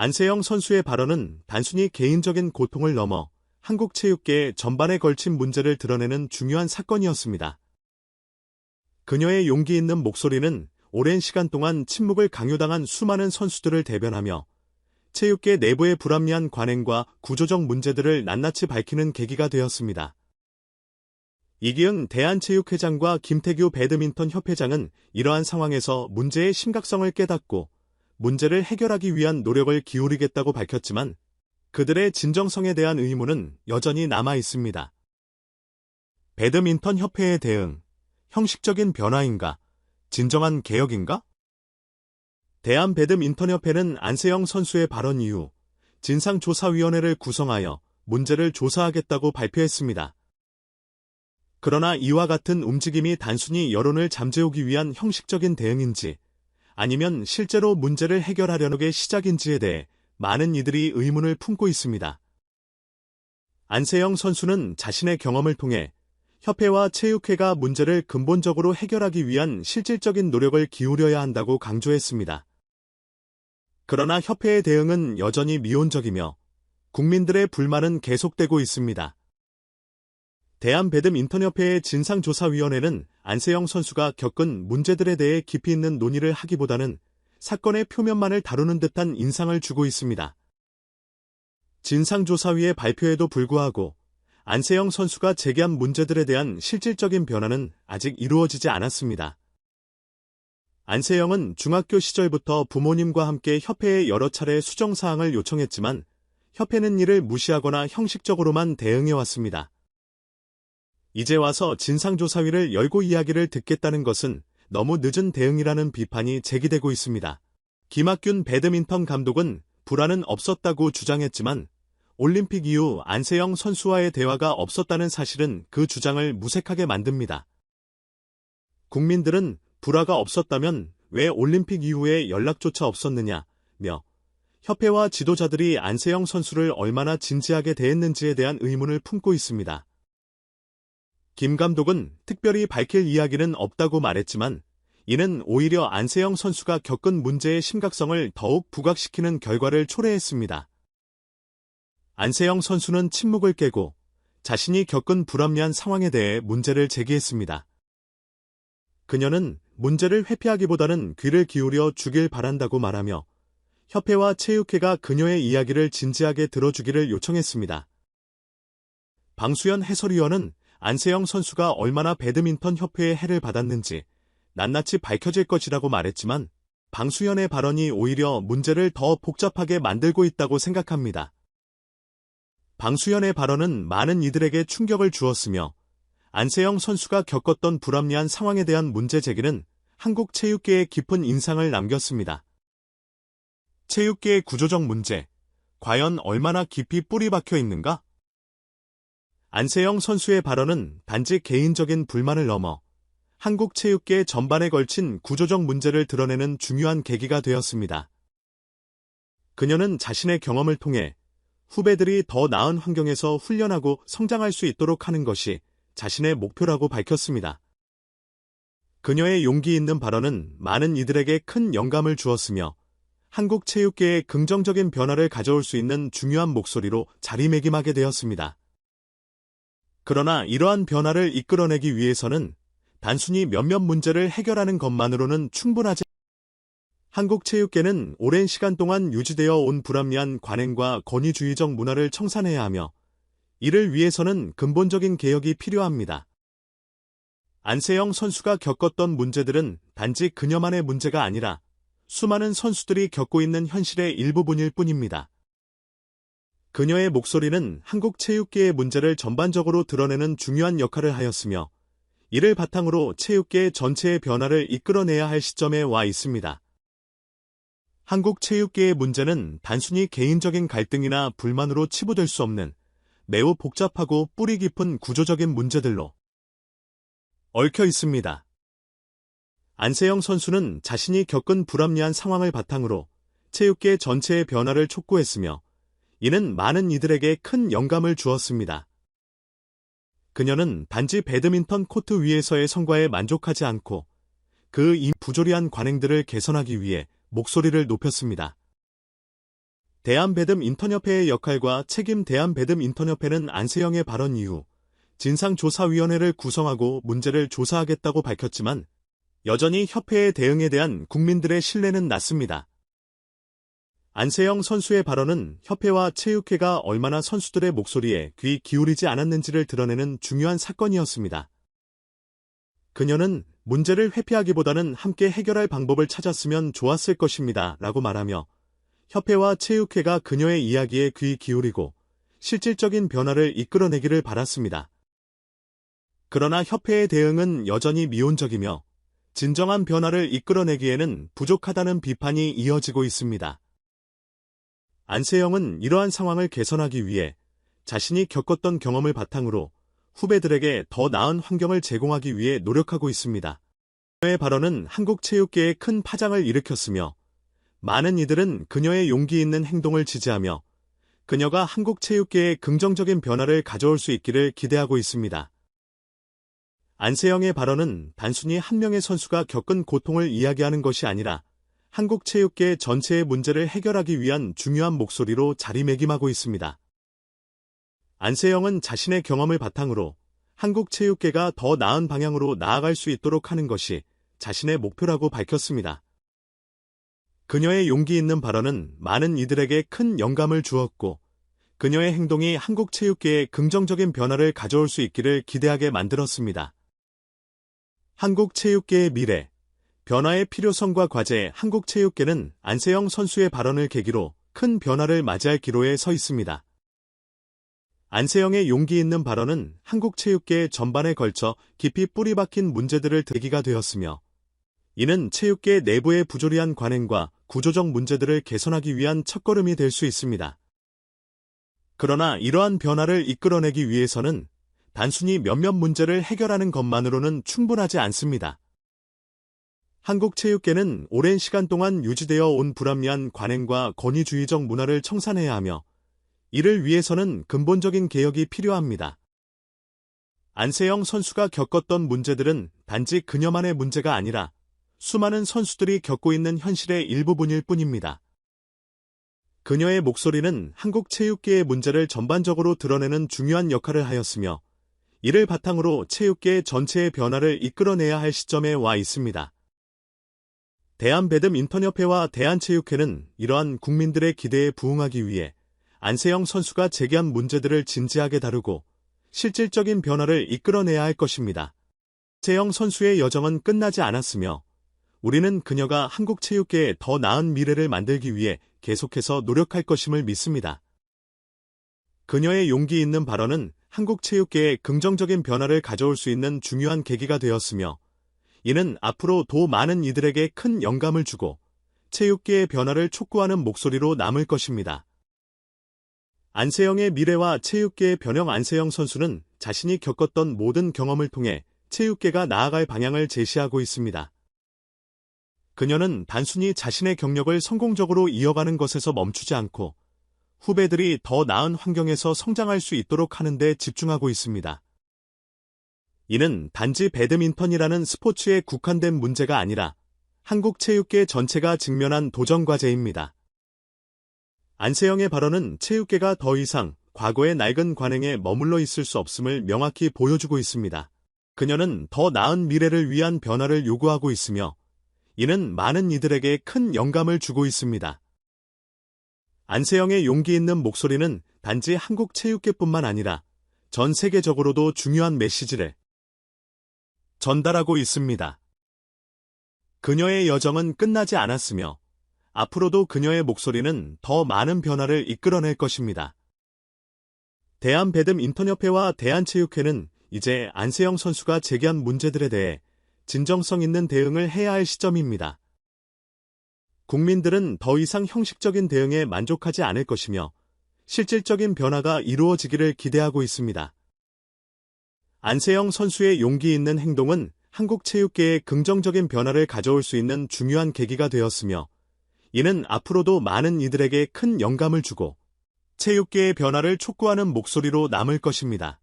안세영 선수의 발언은 단순히 개인적인 고통을 넘어 한국 체육계 전반에 걸친 문제를 드러내는 중요한 사건이었습니다. 그녀의 용기 있는 목소리는 오랜 시간 동안 침묵을 강요당한 수많은 선수들을 대변하며 체육계 내부의 불합리한 관행과 구조적 문제들을 낱낱이 밝히는 계기가 되었습니다. 이기흥 대한체육회장과 김태규 배드민턴 협회장은 이러한 상황에서 문제의 심각성을 깨닫고 문제를 해결하기 위한 노력을 기울이겠다고 밝혔지만 그들의 진정성에 대한 의문은 여전히 남아 있습니다. 배드민턴 협회의 대응, 형식적인 변화인가, 진정한 개혁인가? 대한 배드민턴 협회는 안세영 선수의 발언 이후 진상조사위원회를 구성하여 문제를 조사하겠다고 발표했습니다. 그러나 이와 같은 움직임이 단순히 여론을 잠재우기 위한 형식적인 대응인지 아니면 실제로 문제를 해결하려는 게 시작인지에 대해 많은 이들이 의문을 품고 있습니다. 안세영 선수는 자신의 경험을 통해 협회와 체육회가 문제를 근본적으로 해결하기 위한 실질적인 노력을 기울여야 한다고 강조했습니다. 그러나 협회의 대응은 여전히 미온적이며 국민들의 불만은 계속되고 있습니다. 대한배드민턴협회의 진상조사위원회는 안세영 선수가 겪은 문제들에 대해 깊이 있는 논의를 하기보다는 사건의 표면만을 다루는 듯한 인상을 주고 있습니다. 진상조사위의 발표에도 불구하고 안세영 선수가 제기한 문제들에 대한 실질적인 변화는 아직 이루어지지 않았습니다. 안세영은 중학교 시절부터 부모님과 함께 협회에 여러 차례 수정사항을 요청했지만 협회는 이를 무시하거나 형식적으로만 대응해왔습니다. 이제 와서 진상조사위를 열고 이야기를 듣겠다는 것은 너무 늦은 대응이라는 비판이 제기되고 있습니다. 김학균 배드민턴 감독은 불안은 없었다고 주장했지만 올림픽 이후 안세영 선수와의 대화가 없었다는 사실은 그 주장을 무색하게 만듭니다. 국민들은 불화가 없었다면 왜 올림픽 이후에 연락조차 없었느냐며 협회와 지도자들이 안세영 선수를 얼마나 진지하게 대했는지에 대한 의문을 품고 있습니다. 김 감독은 특별히 밝힐 이야기는 없다고 말했지만 이는 오히려 안세영 선수가 겪은 문제의 심각성을 더욱 부각시키는 결과를 초래했습니다. 안세영 선수는 침묵을 깨고 자신이 겪은 불합리한 상황에 대해 문제를 제기했습니다. 그녀는 문제를 회피하기보다는 귀를 기울여 주길 바란다고 말하며 협회와 체육회가 그녀의 이야기를 진지하게 들어주기를 요청했습니다. 방수연 해설위원은 안세영 선수가 얼마나 배드민턴 협회의 해를 받았는지 낱낱이 밝혀질 것이라고 말했지만 방수연의 발언이 오히려 문제를 더 복잡하게 만들고 있다고 생각합니다. 방수연의 발언은 많은 이들에게 충격을 주었으며 안세영 선수가 겪었던 불합리한 상황에 대한 문제 제기는 한국 체육계에 깊은 인상을 남겼습니다. 체육계의 구조적 문제, 과연 얼마나 깊이 뿌리 박혀 있는가? 안세영 선수의 발언은 단지 개인적인 불만을 넘어 한국 체육계 전반에 걸친 구조적 문제를 드러내는 중요한 계기가 되었습니다. 그녀는 자신의 경험을 통해 후배들이 더 나은 환경에서 훈련하고 성장할 수 있도록 하는 것이 자신의 목표라고 밝혔습니다. 그녀의 용기 있는 발언은 많은 이들에게 큰 영감을 주었으며 한국 체육계에 긍정적인 변화를 가져올 수 있는 중요한 목소리로 자리매김하게 되었습니다. 그러나 이러한 변화를 이끌어내기 위해서는 단순히 몇몇 문제를 해결하는 것만으로는 충분하지 한국 체육계는 오랜 시간 동안 유지되어 온 불합리한 관행과 권위주의적 문화를 청산해야 하며 이를 위해서는 근본적인 개혁이 필요합니다. 안세영 선수가 겪었던 문제들은 단지 그녀만의 문제가 아니라 수많은 선수들이 겪고 있는 현실의 일부분일 뿐입니다. 그녀의 목소리는 한국 체육계의 문제를 전반적으로 드러내는 중요한 역할을 하였으며 이를 바탕으로 체육계 전체의 변화를 이끌어내야 할 시점에 와 있습니다. 한국 체육계의 문제는 단순히 개인적인 갈등이나 불만으로 치부될 수 없는 매우 복잡하고 뿌리 깊은 구조적인 문제들로 얽혀 있습니다. 안세영 선수는 자신이 겪은 불합리한 상황을 바탕으로 체육계 전체의 변화를 촉구했으며 이는 많은 이들에게 큰 영감을 주었습니다. 그녀는 단지 배드민턴 코트 위에서의 성과에 만족하지 않고 그이 부조리한 관행들을 개선하기 위해 목소리를 높였습니다. 대한배드민턴협회의 역할과 책임 대한배드민턴협회는 안세영의 발언 이후 진상조사위원회를 구성하고 문제를 조사하겠다고 밝혔지만 여전히 협회의 대응에 대한 국민들의 신뢰는 낮습니다. 안세영 선수의 발언은 협회와 체육회가 얼마나 선수들의 목소리에 귀 기울이지 않았는지를 드러내는 중요한 사건이었습니다. 그녀는 문제를 회피하기보다는 함께 해결할 방법을 찾았으면 좋았을 것입니다. 라고 말하며 협회와 체육회가 그녀의 이야기에 귀 기울이고 실질적인 변화를 이끌어내기를 바랐습니다. 그러나 협회의 대응은 여전히 미온적이며 진정한 변화를 이끌어내기에는 부족하다는 비판이 이어지고 있습니다. 안세영은 이러한 상황을 개선하기 위해 자신이 겪었던 경험을 바탕으로 후배들에게 더 나은 환경을 제공하기 위해 노력하고 있습니다. 그녀의 발언은 한국 체육계에 큰 파장을 일으켰으며 많은 이들은 그녀의 용기 있는 행동을 지지하며 그녀가 한국 체육계에 긍정적인 변화를 가져올 수 있기를 기대하고 있습니다. 안세영의 발언은 단순히 한 명의 선수가 겪은 고통을 이야기하는 것이 아니라 한국 체육계 전체의 문제를 해결하기 위한 중요한 목소리로 자리매김하고 있습니다. 안세영은 자신의 경험을 바탕으로 한국 체육계가 더 나은 방향으로 나아갈 수 있도록 하는 것이 자신의 목표라고 밝혔습니다. 그녀의 용기 있는 발언은 많은 이들에게 큰 영감을 주었고 그녀의 행동이 한국 체육계에 긍정적인 변화를 가져올 수 있기를 기대하게 만들었습니다. 한국 체육계의 미래 변화의 필요성과 과제 한국체육계는 안세영 선수의 발언을 계기로 큰 변화를 맞이할 기로에 서 있습니다. 안세영의 용기 있는 발언은 한국체육계 전반에 걸쳐 깊이 뿌리 박힌 문제들을 대기가 되었으며 이는 체육계 내부의 부조리한 관행과 구조적 문제들을 개선하기 위한 첫걸음이 될 수 있습니다. 그러나 이러한 변화를 이끌어내기 위해서는 단순히 몇몇 문제를 해결하는 것만으로는 충분하지 않습니다. 한국 체육계는 오랜 시간 동안 유지되어 온 불합리한 관행과 권위주의적 문화를 청산해야 하며 이를 위해서는 근본적인 개혁이 필요합니다. 안세영 선수가 겪었던 문제들은 단지 그녀만의 문제가 아니라 수많은 선수들이 겪고 있는 현실의 일부분일 뿐입니다. 그녀의 목소리는 한국 체육계의 문제를 전반적으로 드러내는 중요한 역할을 하였으며 이를 바탕으로 체육계 전체의 변화를 이끌어내야 할 시점에 와 있습니다. 대한배드민턴협회와 대한체육회는 이러한 국민들의 기대에 부응하기 위해 안세영 선수가 제기한 문제들을 진지하게 다루고 실질적인 변화를 이끌어내야 할 것입니다. 세영 선수의 여정은 끝나지 않았으며 우리는 그녀가 한국 체육계에 더 나은 미래를 만들기 위해 계속해서 노력할 것임을 믿습니다. 그녀의 용기 있는 발언은 한국 체육계에 긍정적인 변화를 가져올 수 있는 중요한 계기가 되었으며 이는 앞으로 더 많은 이들에게 큰 영감을 주고 체육계의 변화를 촉구하는 목소리로 남을 것입니다. 안세영의 미래와 체육계의 변형 안세영 선수는 자신이 겪었던 모든 경험을 통해 체육계가 나아갈 방향을 제시하고 있습니다. 그녀는 단순히 자신의 경력을 성공적으로 이어가는 것에서 멈추지 않고 후배들이 더 나은 환경에서 성장할 수 있도록 하는 데 집중하고 있습니다. 이는 단지 배드민턴이라는 스포츠에 국한된 문제가 아니라 한국 체육계 전체가 직면한 도전 과제입니다. 안세영의 발언은 체육계가 더 이상 과거의 낡은 관행에 머물러 있을 수 없음을 명확히 보여주고 있습니다. 그녀는 더 나은 미래를 위한 변화를 요구하고 있으며 이는 많은 이들에게 큰 영감을 주고 있습니다. 안세영의 용기 있는 목소리는 단지 한국 체육계뿐만 아니라 전 세계적으로도 중요한 메시지를 전달하고 있습니다. 그녀의 여정은 끝나지 않았으며 앞으로도 그녀의 목소리는 더 많은 변화를 이끌어낼 것입니다. 대한배드민턴협회와 대한체육회는 이제 안세영 선수가 제기한 문제들에 대해 진정성 있는 대응을 해야 할 시점입니다. 국민들은 더 이상 형식적인 대응에 만족하지 않을 것이며 실질적인 변화가 이루어지기를 기대하고 있습니다. 안세영 선수의 용기 있는 행동은 한국 체육계에 긍정적인 변화를 가져올 수 있는 중요한 계기가 되었으며 이는 앞으로도 많은 이들에게 큰 영감을 주고 체육계의 변화를 촉구하는 목소리로 남을 것입니다.